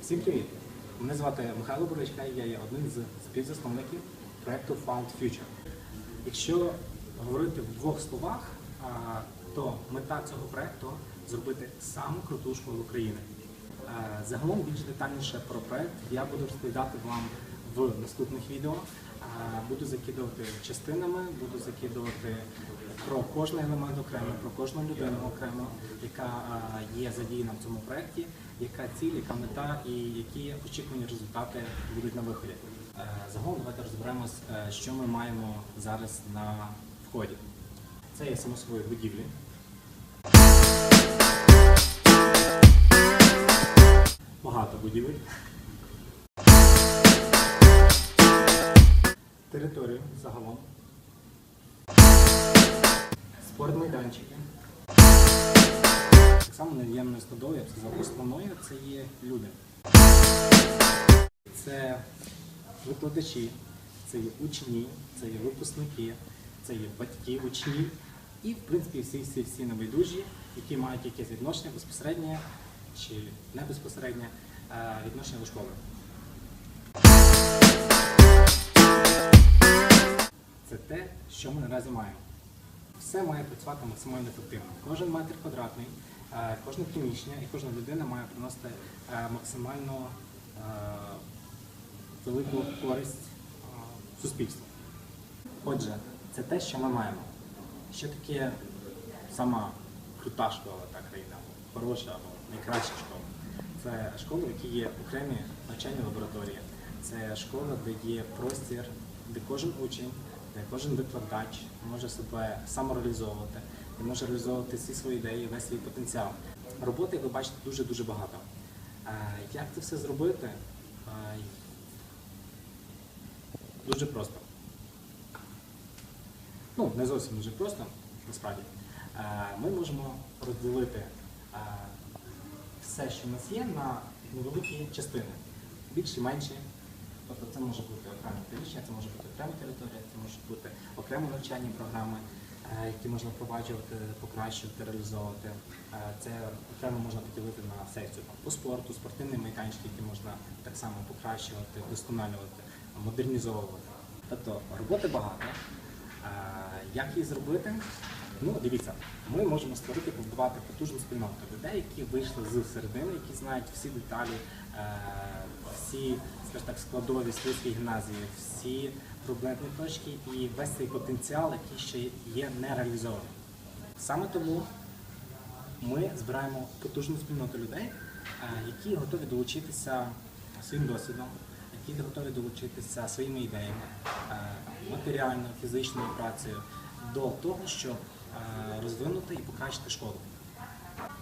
Всім привіт! Мене звати Михайло Боричка, і я є одним з співзасновників проекту Found Future. Якщо говорити в двох словах, то мета цього проекту зробити саму круту школу України. Загалом більш детальніше про проект я буду розповідати вам в наступних відео. Буду закидувати частинами, буду закидувати про кожний елемент окремо, про кожну людину окремо, яка є задіяна в цьому проєкті, яка ціль, яка мета і які очікувані результати будуть на виході. Е, Загалом давайте розберемось, е, що ми маємо зараз на вході. Це є само собою будівлі. Багато будівель. Територію загалом. Спортмайданчики. Так само нев'ємною складовою, я б сказав, основною це є люди. Це викладачі, це є учні, це є випускники, це є батьки учнів і, в принципі, всі всі всі небайдужі, які мають якесь відношення безпосереднє чи не безпосереднє е, відношення до школи. Це те, що ми наразі маємо. Все має працювати максимально ефективно. Кожен метр квадратний, е, кожне приміщення і кожна людина має приносити е, максимально е, велику користь суспільству. Отже, це те, що ми маємо. Що таке сама крута школа та країна, хороша або найкраща школа? Це школа, в якій є окремі навчальні лабораторії. Це школа, де є простір, де кожен учень, де кожен викладач може себе самореалізовувати, де може реалізовувати всі свої ідеї, весь свій потенціал. Роботи, як ви бачите, дуже-дуже багато. Як це все зробити? Дуже просто. Ну, не зовсім дуже просто, насправді. Ми можемо розділити все, що в нас є, на невеликі частини. Більші, менші. Тобто це може бути окреме приміщення, це може бути окрема територія, це можуть бути окремо навчальні програми, е, які можна впроваджувати, покращувати, реалізовувати. Е, Це окремо можна поділити на секцію по спорту, спортивні майданчики, які можна так само покращувати, вдосконалювати, модернізовувати. Тобто роботи багато. Е, Як її зробити? Ну, дивіться, ми можемо створити, побудувати потужну спільноту людей, які вийшли з середини, які знають всі деталі, е, всі, так, складові Слизької гімназії, всі проблемні точки і весь цей потенціал, який ще є не реалізований. Саме тому ми збираємо потужну спільноту людей, е, які готові долучитися своїм досвідом, які готові долучитися своїми ідеями, е, матеріальною, фізичною працею до того, щоб розвинути і покращити школу.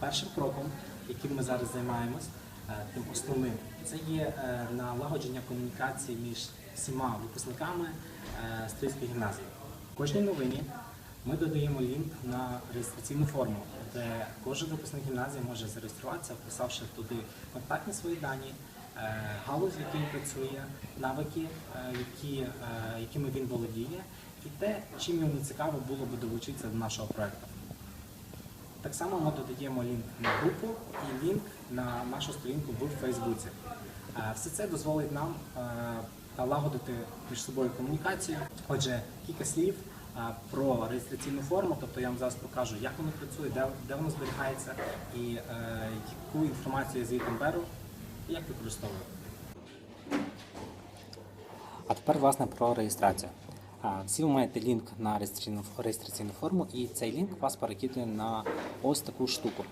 Першим кроком, яким ми зараз займаємось, е, тим основним, це є е, налагодження комунікації між всіма випускниками е, Стрийської гімназії. В кожній новині ми додаємо лінк на реєстраційну форму, де кожен випускник гімназії може зареєструватися, вписавши туди контактні свої дані, е, галузь, в якій працює, навики, е, е, якими він володіє, і те, чим йому цікаво було би долучитися до нашого проекту. Так само ми додаємо лінк на групу і лінк на нашу сторінку в Фейсбуці. Е, Все це дозволить нам е, налагодити між собою комунікацію. Отже, кілька слів е, про реєстраційну форму, тобто я вам зараз покажу, як воно працює, де, де воно зберігається і яку інформацію я звідти беру і як використовую. А тепер, власне, про реєстрацію. Всі ви маєте лінк на реєстраційну, реєстраційну форму, і цей лінк вас перекидує на ось таку штуку.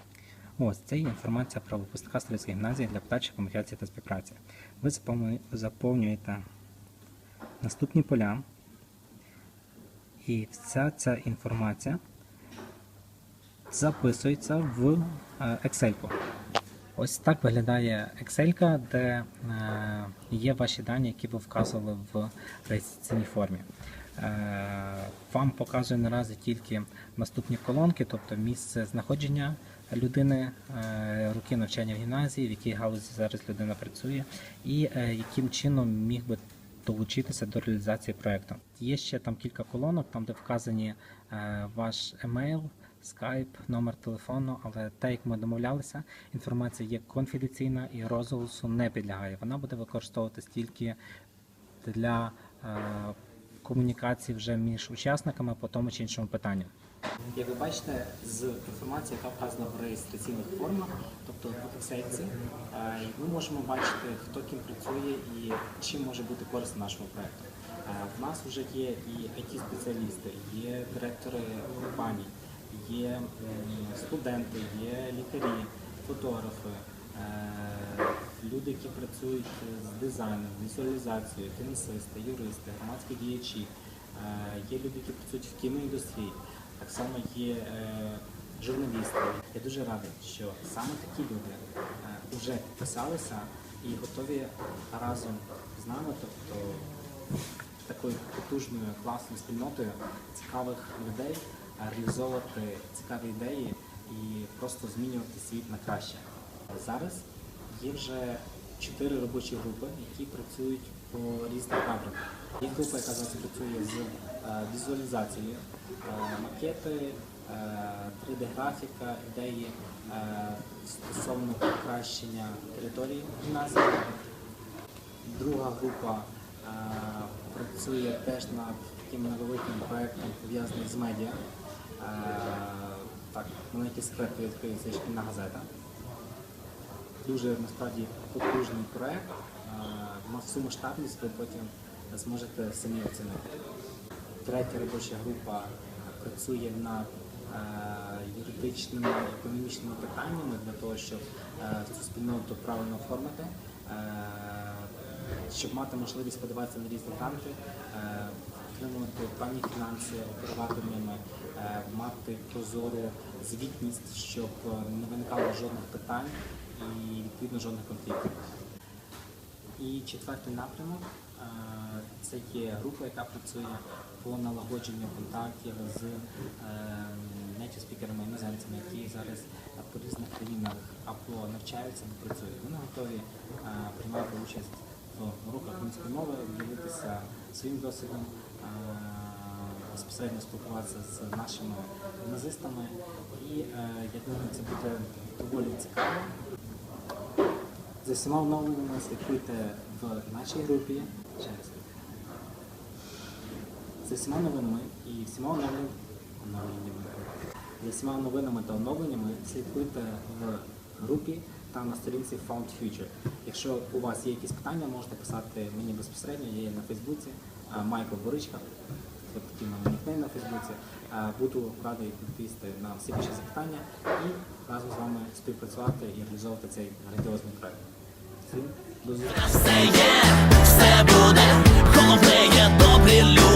Ось це є інформація про випускника Стрільської гімназії для подальшої комунікації та співпраці. Ви заповнюєте наступні поля, і вся ця інформація записується в е, Excel. -ку. Ось так виглядає Excel, де е, є ваші дані, які ви вказували в реєстраційній формі. Е, Вам показує наразі тільки наступні колонки, тобто місце знаходження людини, е, роки навчання в гімназії, в якій галузі зараз людина працює, і яким чином міг би долучитися до реалізації проекту. Є ще там кілька колонок, там де вказані ваш емейл, скайп, номер телефону, але те, як ми домовлялися, інформація є конфіденційна і розголосу не підлягає. Вона буде використовуватись тільки для е, комунікації вже між учасниками по тому чи іншому питанню. Як ви бачите, з інформації, яка вказана в реєстраційних формах, тобто в секції, е, ми можемо бачити, хто ким працює і чим може бути корисно нашому проекту. Е, В нас вже є і IT-спеціалісти, є директори компаній, є студенти, є лікарі, фотографи, е, люди, які працюють з дизайном, візуалізацією, фінансисти, юристи, громадські діячі. Е, Є люди, які працюють в кіноіндустрії, так само є е, журналісти. Я дуже радий, що саме такі люди вже підписалися і готові разом з нами, тобто такою потужною класною спільнотою цікавих людей реалізовувати цікаві ідеї і просто змінювати світ на краще. Зараз є вже чотири робочі групи, які працюють по різних напрямках. Є група, яка зараз працює з е, візуалізацією, е, макети, е, 3D-графіка, ідеї е, стосовно покращення території гімназії. Друга група працює теж над таким невеликим проєктом, пов'язаним з медіа. Так, маленький секрет відкриє це шкільна газета. Дуже насправді потужний проєкт. Всю масштабність ви потім зможете самі оцінити. Третя робоча група працює над юридичними економічними питаннями для того, щоб цю спільноту правильно оформити, щоб мати можливість подаватися на різні гранти, отримувати певні фінанси, оперувати ними, е, мати прозору звітність, щоб е, не виникало жодних питань і відповідно жодних конфліктів. І четвертий напрямок е, це є група, яка працює по налагодженню контактів з спікерами іноземцями, які зараз по різних країнах або навчаються, або працюють. Вони готові приймати участь в уроках української мови, ділитися своїм досвідом, безпосередньо спілкуватися з нашими гімназистами. І е, я думаю, це буде доволі цікаво. За всіма оновленнями слідкуйте в нашій групі. Ще раз. За всіма новинами і всіма оновленнями. За всіма новинами та оновленнями слідкуйте в групі та на сторінці Found Future. Якщо у вас є якісь питання, можете писати мені безпосередньо, я є на Фейсбуці, Майкл Боричка, от такий мене нікнейм на Фейсбуці. Буду радий відповісти на всі ваші запитання і разом з вами співпрацювати і реалізовувати цей грандіозний проект. Всім до зустрічі! все є, все буде, головне є добрі люди.